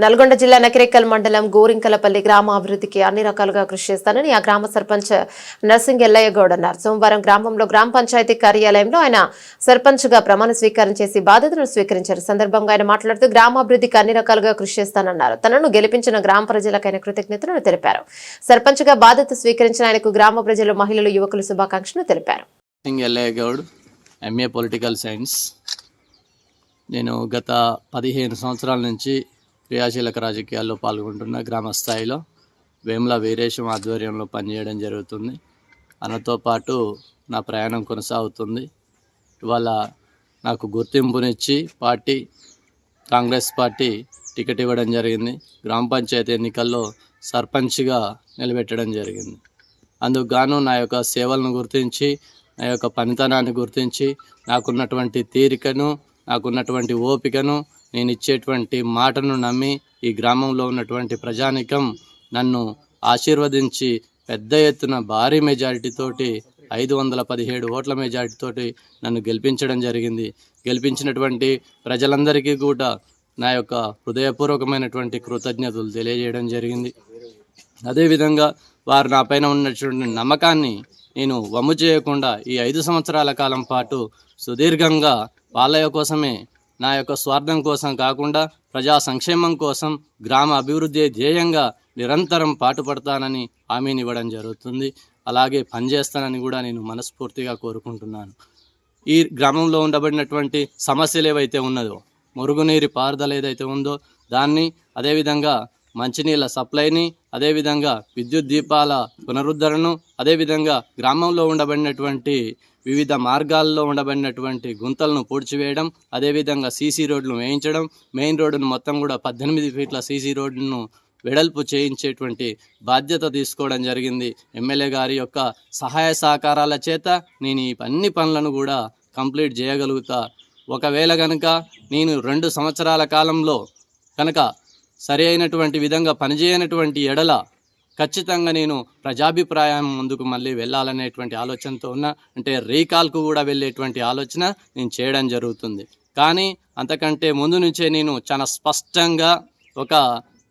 నల్గొండ జిల్లా నకిరేకల్ మండలం గోరింకలపల్లి గ్రామ అభివృద్ధికి అన్ని రకాలుగా కృషి చేస్తానని ఆ గ్రామ సర్పంచ్ నర్సింగ్ ఎల్లయ్య గౌడ్ అన్నారు. సోమవారం గ్రామంలో గ్రామ పంచాయతీ కార్యాలయంలో ఆయన సర్పంచ్గా ప్రమాణ స్వీకారం చేసి బాధ్యతను స్వీకరించారు. సందర్భంగా ఆయన మాట్లాడుతూ గ్రామాభివృద్ధికి అన్ని రకాలుగా కృషి చేస్తానన్నారు. తనను గెలిపించిన గ్రామ ప్రజలకైన కృతజ్ఞతలను తెలిపారు. సర్పంచ్గా బాధ్యత స్వీకరించిన ఆయనకు గ్రామ ప్రజలు మహిళలు యువకులు శుభాకాంక్షలు తెలిపారు. Goud MA political science. నేను గత పదిహేను సంవత్సరాల నుంచి క్రియాశీలక రాజకీయాల్లో పాల్గొంటున్న గ్రామ స్థాయిలో వేముల వీరేశం ఆధ్వర్యంలో పనిచేయడం జరుగుతుంది. అనతో పాటు నా ప్రయాణం కొనసాగుతుంది. ఇవాళ నాకు గుర్తింపునిచ్చి పార్టీ కాంగ్రెస్ పార్టీ టికెట్ ఇవ్వడం జరిగింది. గ్రామ పంచాయతీ ఎన్నికల్లో సర్పంచ్గా నిలబెట్టడం జరిగింది. అందుకు గాను నా యొక్క సేవలను గుర్తించి నా యొక్క పనితనాన్ని గుర్తించి నాకున్నటువంటి తీరికను నాకున్నటువంటి ఓపికను నేను ఇచ్చేటువంటి మాటను నమ్మి ఈ గ్రామంలో ఉన్నటువంటి ప్రజానికం నన్ను ఆశీర్వదించి పెద్ద ఎత్తున భారీ మెజారిటీతోటి ఐదు వందల పదిహేడు ఓట్ల మెజారిటీతోటి నన్ను గెలిపించడం జరిగింది. గెలిపించినటువంటి ప్రజలందరికీ కూడా నా యొక్క హృదయపూర్వకమైనటువంటి కృతజ్ఞతలు తెలియజేయడం జరిగింది. అదేవిధంగా వారు నా పైన ఉన్నటువంటి నమ్మకాన్ని నేను వమ్ము చేయకుండా ఈ ఐదు సంవత్సరాల కాలం పాటు సుదీర్ఘంగా వాళ్ళ కోసమే నా యొక్క స్వార్థం కోసం కాకుండా ప్రజా సంక్షేమం కోసం గ్రామ అభివృద్ధి ధ్యేయంగా నిరంతరం పాటుపడతానని హామీని ఇవ్వడం జరుగుతుంది. అలాగే పనిచేస్తానని కూడా నేను మనస్ఫూర్తిగా కోరుకుంటున్నాను. ఈ గ్రామంలో ఉండబడినటువంటి సమస్యలు ఏవైతే ఉన్నదో మురుగునీరు పారుదల ఏదైతే ఉందో దాన్ని అదేవిధంగా మంచినీళ్ళ సప్లైని అదేవిధంగా విద్యుత్ దీపాల పునరుద్ధరణను అదేవిధంగా గ్రామంలో ఉండబడినటువంటి వివిధ మార్గాల్లో ఉండబడినటువంటి గుంతలను పూడ్చివేయడం అదేవిధంగా సీసీ రోడ్లు వేయించడం మెయిన్ రోడ్డును మొత్తం కూడా పద్దెనిమిది ఫీట్ల సీసీ రోడ్డును వెడల్పు చేయించేటువంటి బాధ్యత తీసుకోవడం జరిగింది. ఎమ్మెల్యే గారి యొక్క సహాయ సహకారాల చేత నేను ఈ అన్ని పనులను కూడా కంప్లీట్ చేయగలుగుతా. ఒకవేళ కనుక నేను రెండు సంవత్సరాల కాలంలో కనుక సరి అయినటువంటి విధంగా పనిచేయనటువంటి ఎడల ఖచ్చితంగా నేను ప్రజాభిప్రాయం ముందుకు మళ్ళీ వెళ్ళాలనేటువంటి ఆలోచనతో ఉన్న. అంటే రీకాల్కు కూడా వెళ్ళేటువంటి ఆలోచన నేను చేయడం జరుగుతుంది. కానీ అంతకంటే ముందు నుంచే నేను చాలా స్పష్టంగా ఒక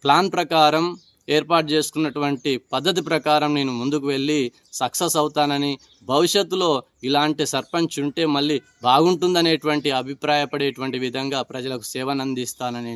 ప్లాన్ ప్రకారం ఏర్పాటు చేసుకున్నటువంటి పద్ధతి ప్రకారం నేను ముందుకు వెళ్ళి సక్సెస్ అవుతానని భవిష్యత్తులో ఇలాంటి సర్పంచ్ ఉంటే మళ్ళీ బాగుంటుందనేటువంటి అభిప్రాయపడేటువంటి విధంగా ప్రజలకు సేవనందిస్తానని